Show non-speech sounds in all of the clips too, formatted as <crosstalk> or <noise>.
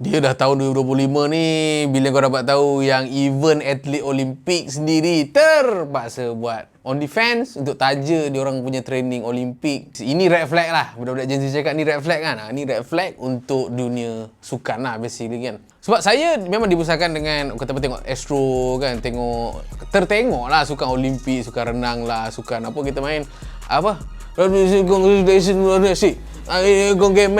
Dia dah tahun 2025 ni bila kau dapat tahu yang event atlet Olimpik sendiri terpaksa buat OnlyFans untuk taja dia orang punya training Olimpik. Ini red flag lah. Budak-budak Gen Z cakap ni red flag kan. Ha, ni red flag untuk dunia sukan lah basically kan. Sebab saya memang dibesarkan dengan kata apa tengok Astro kan, tengok tertengok lah sukan Olimpik, sukan renang lah, sukan apa kita main apa? Gong game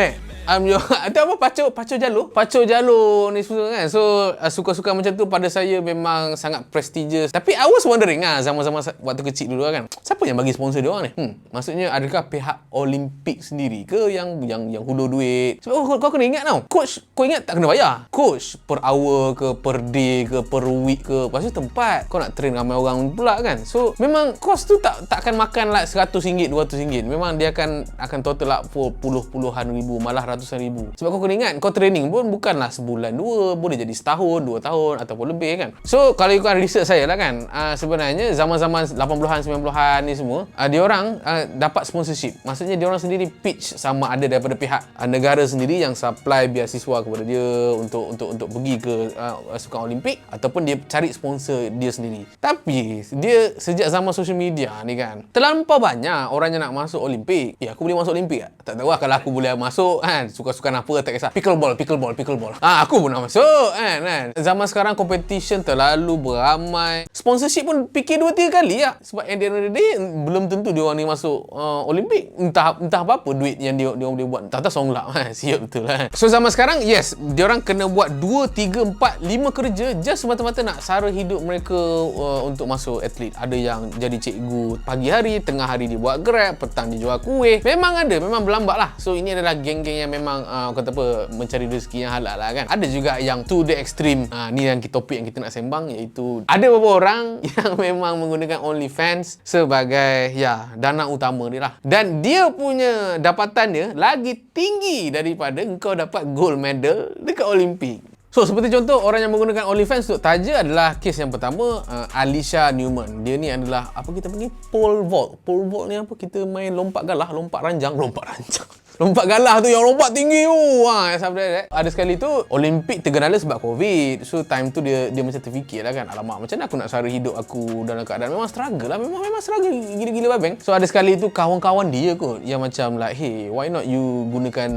I'm your <laughs> Itu apa? Pacu pacu jalur? Pacu jalur ni semua kan. So uh, suka-suka macam tu pada saya memang sangat prestigious. Tapi I was wondering ah zaman-zaman waktu kecil dulu kan. Siapa yang bagi sponsor dia orang ni? Hmm maksudnya adakah pihak Olimpik sendiri ke yang yang yang hulur duit? Sebab kau, kau kena ingat tau. Coach kau ingat tak kena bayar? Coach per hour ke per day ke per week ke? Lepas tu tempat kau nak train ramai orang pula kan. So memang kos tu tak takkan makan lah like 100 ringgit 200 ringgit. Memang dia akan akan total lah puluh-puluhan ribu. Malah ribu. Sebab kau kena ingat, kau training pun bukanlah sebulan dua, boleh jadi setahun, dua tahun ataupun lebih kan. So, kalau ikut research saya lah kan, uh, sebenarnya zaman-zaman 80-an, 90-an ni semua, uh, dia orang uh, dapat sponsorship. Maksudnya dia orang sendiri pitch sama ada daripada pihak uh, negara sendiri yang supply beasiswa kepada dia untuk untuk untuk pergi ke uh, sukan Olimpik ataupun dia cari sponsor dia sendiri. Tapi dia sejak zaman social media ni kan, terlampau banyak orang yang nak masuk Olimpik. Ya, aku boleh masuk Olimpik tak? Tak tahu lah kalau aku boleh masuk kan suka-suka apa tak kisah. Pickleball pickleball pickleball ah aku pun nak masuk kan kan? Zaman sekarang competition terlalu beramai. Sponsorship pun fikir dua tiga kali ya sebab end of the day belum tentu dia orang ni masuk uh, Olimpik entah entah apa apa duit yang dia dia boleh buat. Tak tahu songlak kan <laughs> siap betul lah. So zaman sekarang yes dia orang kena buat 2 3 4 5 kerja just semata-mata nak sara hidup mereka uh, untuk masuk atlet. Ada yang jadi cikgu pagi hari tengah hari dia buat grab petang dia jual kuih. Memang ada memang berlambak lah. So ini adalah geng-geng yang memang uh, kata apa mencari rezeki yang halal lah kan ada juga yang to the extreme uh, ni yang kita topik yang kita nak sembang iaitu ada beberapa orang <laughs> yang memang menggunakan OnlyFans sebagai ya dana utama dia lah dan dia punya dapatan dia lagi tinggi daripada engkau dapat gold medal dekat Olimpik So seperti contoh orang yang menggunakan OnlyFans untuk taja adalah kes yang pertama uh, Alicia Newman. Dia ni adalah apa kita panggil pole vault. Pole vault ni apa kita main lompat galah, lompat ranjang, <laughs> lompat ranjang. Lompat galah tu yang lompat tinggi tu. Ha, sampai. Ada sekali tu Olimpik tergenala sebab COVID. So time tu dia dia macam terfikir lah kan. Alamak macam mana aku nak sara hidup aku dalam keadaan memang struggle lah. Memang memang struggle gila-gila babeng. So ada sekali tu kawan-kawan dia kot yang macam like hey why not you gunakan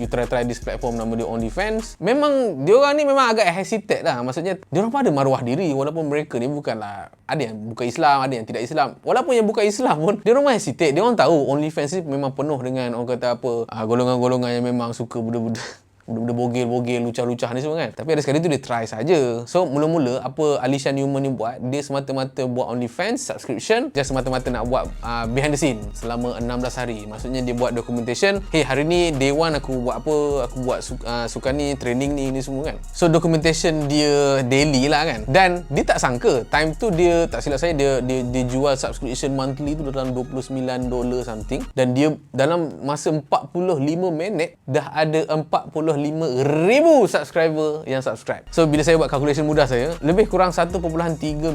you try-try this platform nama dia OnlyFans. Memang dia orang ni memang agak hesitate lah. Maksudnya dia orang pun ada maruah diri walaupun mereka ni bukanlah ada yang bukan Islam, ada yang tidak Islam. Walaupun yang bukan Islam pun dia orang hesitate. Dia orang tahu OnlyFans ni memang penuh dengan orang kata apa golongan-golongan yang memang suka budak-budak benda-benda bogel-bogel, lucah-lucah ni semua kan. Tapi ada sekali tu dia try saja. So mula-mula apa Alicia Newman ni buat, dia semata-mata buat OnlyFans subscription, dia semata-mata nak buat uh, behind the scene selama 16 hari. Maksudnya dia buat documentation, hey hari ni day one aku buat apa, aku buat su- uh, suka ni, training ni, ni semua kan. So documentation dia daily lah kan. Dan dia tak sangka, time tu dia, tak silap saya, dia dia, dia jual subscription monthly tu dalam 29 dolar something. Dan dia dalam masa 45 minit, dah ada 40 ribu subscriber yang subscribe. So bila saya buat calculation mudah saya, lebih kurang 1.3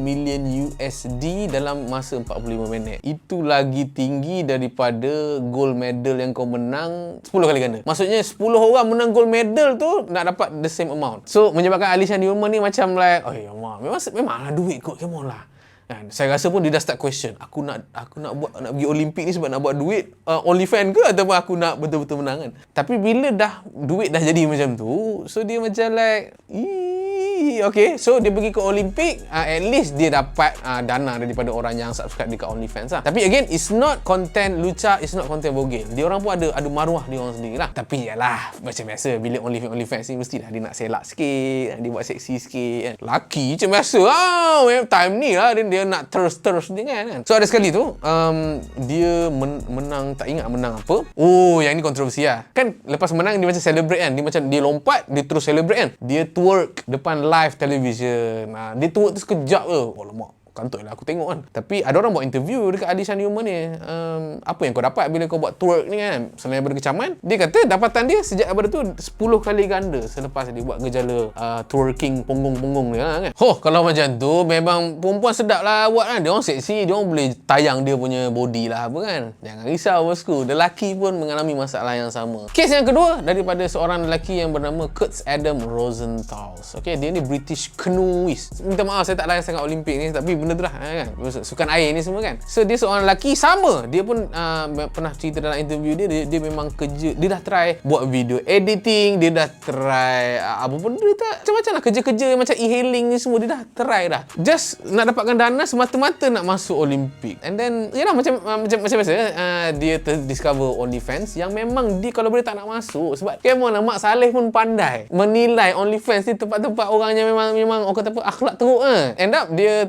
million USD dalam masa 45 minit. Itu lagi tinggi daripada gold medal yang kau menang 10 kali ganda. Maksudnya 10 orang menang gold medal tu nak dapat the same amount. So menyebabkan Alicia Newman ni macam like, oh ya Allah, memang memanglah duit kot, come on lah. Kan? Saya rasa pun dia dah start question. Aku nak aku nak buat nak pergi Olimpik ni sebab nak buat duit uh, only fan ke ataupun aku nak betul-betul menang kan. Tapi bila dah duit dah jadi macam tu, so dia macam like, okay. So dia pergi ke Olimpik, uh, at least dia dapat uh, dana daripada orang yang subscribe dekat OnlyFans lah. Tapi again, it's not content luca, it's not content bogel. Dia orang pun ada ada maruah dia orang sendiri lah. Tapi yalah, macam biasa bila OnlyFans OnlyFans ni mestilah dia nak selak sikit, dia buat seksi sikit kan. Laki macam biasa lah. Time ni lah dia, dia nak terus-terus dia kan, kan. So ada sekali tu, um, dia men- menang, tak ingat menang apa. Oh, yang ni kontroversi lah. Kan lepas menang dia macam celebrate kan. Dia macam dia lompat, dia terus celebrate kan. Dia twerk depan live television. Ha, dia twerk tu sekejap je. Oh lemak. Kantoi lah aku tengok kan. Tapi ada orang buat interview dekat Adi Newman ni. Um, apa yang kau dapat bila kau buat twerk ni kan? Selain daripada kecaman, dia kata dapatan dia sejak daripada tu 10 kali ganda selepas dia buat gejala uh, twerking punggung-punggung ni lah kan. Oh, kalau macam tu memang perempuan sedap lah buat kan. Dia orang seksi, dia orang boleh tayang dia punya body lah apa kan. Jangan risau bosku. Lelaki pun mengalami masalah yang sama. Kes yang kedua daripada seorang lelaki yang bernama Kurt Adam Rosenthal. Okay, dia ni British canoeist. Minta maaf saya tak layan sangat Olimpik ni tapi benda tu lah kan. Sukan air ni semua kan. So dia seorang lelaki sama. Dia pun uh, pernah cerita dalam interview dia, dia dia memang kerja dia dah try buat video editing, dia dah try uh, apa pun dia tak macam-macam lah kerja-kerja macam e-hailing ni semua dia dah try dah. Just nak dapatkan dana semata-mata nak masuk Olimpik. And then yalah macam uh, macam macam biasa uh, dia terdiscover OnlyFans yang memang dia kalau boleh tak nak masuk sebab on Mak Saleh pun pandai menilai OnlyFans ni tempat-tempat orang yang memang memang orang kata apa akhlak teruk kan. End up dia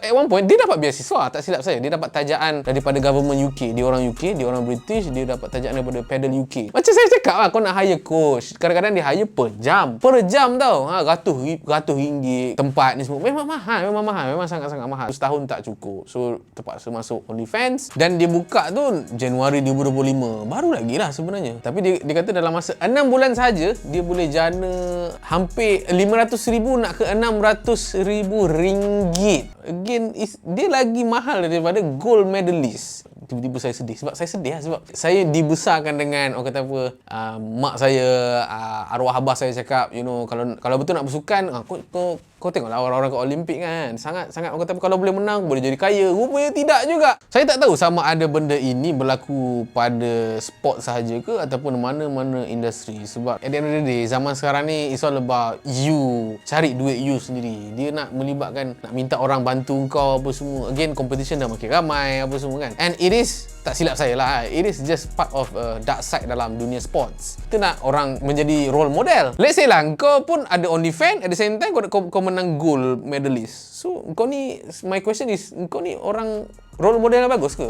at one point dia dapat beasiswa tak silap saya. Dia dapat tajaan daripada government UK. Dia orang UK, dia orang British, dia dapat tajaan daripada Pedal UK. Macam saya cakap lah kau nak hire coach. Kadang-kadang dia hire per jam. Per jam tau. Ha, ratus, ratus ringgit tempat ni semua. Memang mahal, memang mahal. Memang sangat-sangat mahal. Setahun tak cukup. So terpaksa masuk OnlyFans dan dia buka tu Januari 2025. Baru lagi lah sebenarnya. Tapi dia, dia kata dalam masa 6 bulan saja dia boleh jana hampir 500 ribu nak ke 600 ribu ringgit. Again, is, dia lagi mahal daripada gold medalist. Tiba-tiba saya sedih. Sebab saya sedih lah sebab saya dibesarkan dengan orang kata apa uh, mak saya uh, arwah abah saya cakap you know kalau kalau betul nak bersukan uh, kau, kau kau tengoklah orang-orang ke Olimpik kan. Sangat sangat orang kata kalau boleh menang boleh jadi kaya. Rupanya tidak juga. Saya tak tahu sama ada benda ini berlaku pada sport sahaja ke ataupun mana-mana industri. Sebab at the end of the day zaman sekarang ni it's all about you. Cari duit you sendiri. Dia nak melibatkan nak minta orang bantu kau apa semua. Again competition dah makin ramai apa semua kan. And it is tak silap saya lah it is just part of a dark side dalam dunia sports. Kita nak orang menjadi role model. Let's say lah kau pun ada OnlyFans at the same time kau, kau, kau menang gold medalist. So kau ni my question is kau ni orang role model yang bagus ke